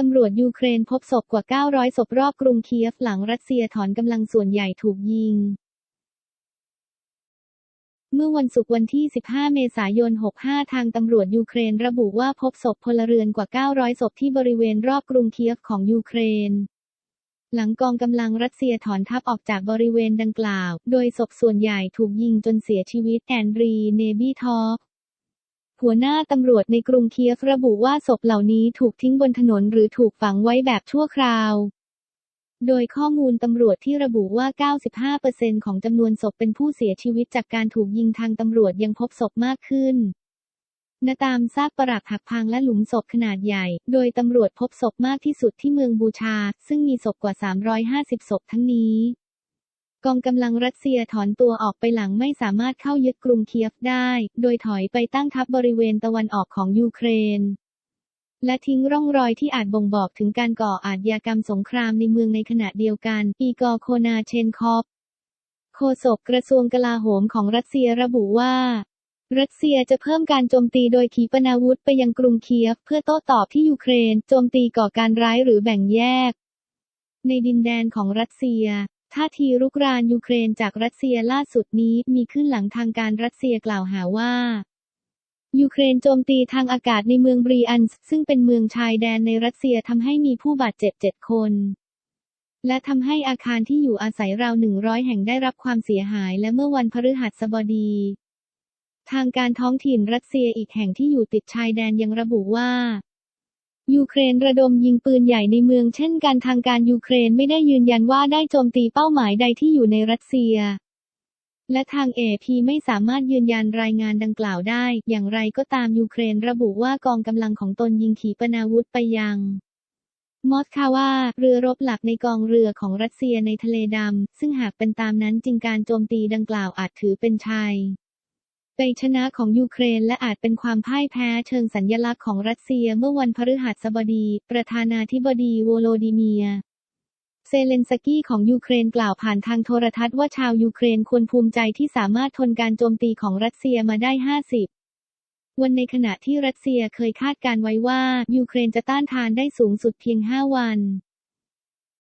ตำรวจยูเครนพบศพกว่า 900 ศพรอบกรุงเคียฟหลังรัสเซียถอนกำลังส่วนใหญ่ถูกยิง เมื่อวันศุกร์วันที่ 15 เมษายน 65 ทางตำรวจยูเครนระบุว่าพบศพพลเรือนกว่า 900 ศพที่บริเวณรอบกรุงเคียฟของยูเครน หลังกองกำลังรัสเซียถอนทัพออกจากบริเวณดังกล่าว โดยศพส่วนใหญ่ถูกยิงจนเสียชีวิตแอนดรี เนบีทอฟ หัวหน้าตำรวจในกรุงเคียฟระบุว่าศพเหล่านี้ถูกทิ้งบนถนนหรือถูกฝังไว้แบบชั่วคราว โดยข้อมูลตำรวจที่ระบุว่า 95%ของจำนวนศพเป็นผู้เสียชีวิตจากการถูกยิงทางตำรวจยังพบศพมากขึ้นณตามซากปรักหักพังและหลุมศพขนาดใหญ่ โดยตำรวจพบศพมากที่สุดที่เมืองบูชา ซึ่งมีศพกว่า 350 ศพทั้งนี้ กองกำลังรัสเซียถอนตัวออกไปหลังไม่สามารถเข้ายึดกรุงเคียฟได้ โดยถอยไปตั้งทัพบบริเวณตะวันออกของยูเครน และทิ้งร่องรอยที่อาจบ่งบอกถึงการก่ออาชญากรรมสงครามในเมืองในขณะเดียวกัน อีกอโคนาเชนคอฟโฆษกกระทรวงกลาโหมของรัสเซียระบุว่า รัสเซียจะเพิ่มการโจมตีโดยขีปนาวุธไปยังกรุงเคียฟ เพื่อโต้ตอบที่ยูเครน โจมตีก่อการร้ายหรือแบ่งแยก ในดินแดนของรัสเซีย ท่าทีรุกรานยูเครนจากรัสเซียล่าสุดนี้มีขึ้นหลังทางการรัสเซียกล่าวหาว่า ยูเครนโจมตีทางอากาศในเมืองบรีอันส์ซึ่งเป็นเมืองชายแดนในรัสเซียทำให้มีผู้บาดเจ็บเจ็ดคน และทำให้อาคารที่อยู่อาศัยราว100แห่งได้รับความเสียหายและเมื่อวันพฤหัสบดี ทางการท้องถิ่นรัสเซียอีกแห่งที่อยู่ติดชายแดนยังระบุว่า ยูเครนระดมยิงปืนใหญ่ในเมืองเช่นกันทางการยูเครนไม่ได้ยืนยันว่าได้โจมตีเป้าหมายใดที่อยู่ในรัสเซีย และทางเอพีไม่สามารถยืนยันรายงานดังกล่าวได้ อย่างไรก็ตามยูเครนระบุว่ากองกำลังของตนยิงขีปนาวุธไปยังมอสคาว่า เรือรบหลักในกองเรือของรัสเซียในทะเลดำ ซึ่งหากเป็นตามนั้นจริงการโจมตีดังกล่าวอาจถือเป็นชัย ไปชนะของยูเครนและอาจเป็นความพ่ายแพ้เชิงสัญญลักษณ์ของรัสเซียเมื่อวันพฤหัสบดี ประธานาธิบดีโวโลดิเมีย เซเลนสกี้ของยูเครนกล่าวผ่านทางโทรทัศน์ว่าชาวยูเครนควรภูมิใจที่สามารถทนการโจมตีของรัสเซียมาได้ 50วันในขณะที่รัสเซียเคยคาดการไว้ว่า ยูเครนจะต้านทานได้สูงสุดเพียง 5 วัน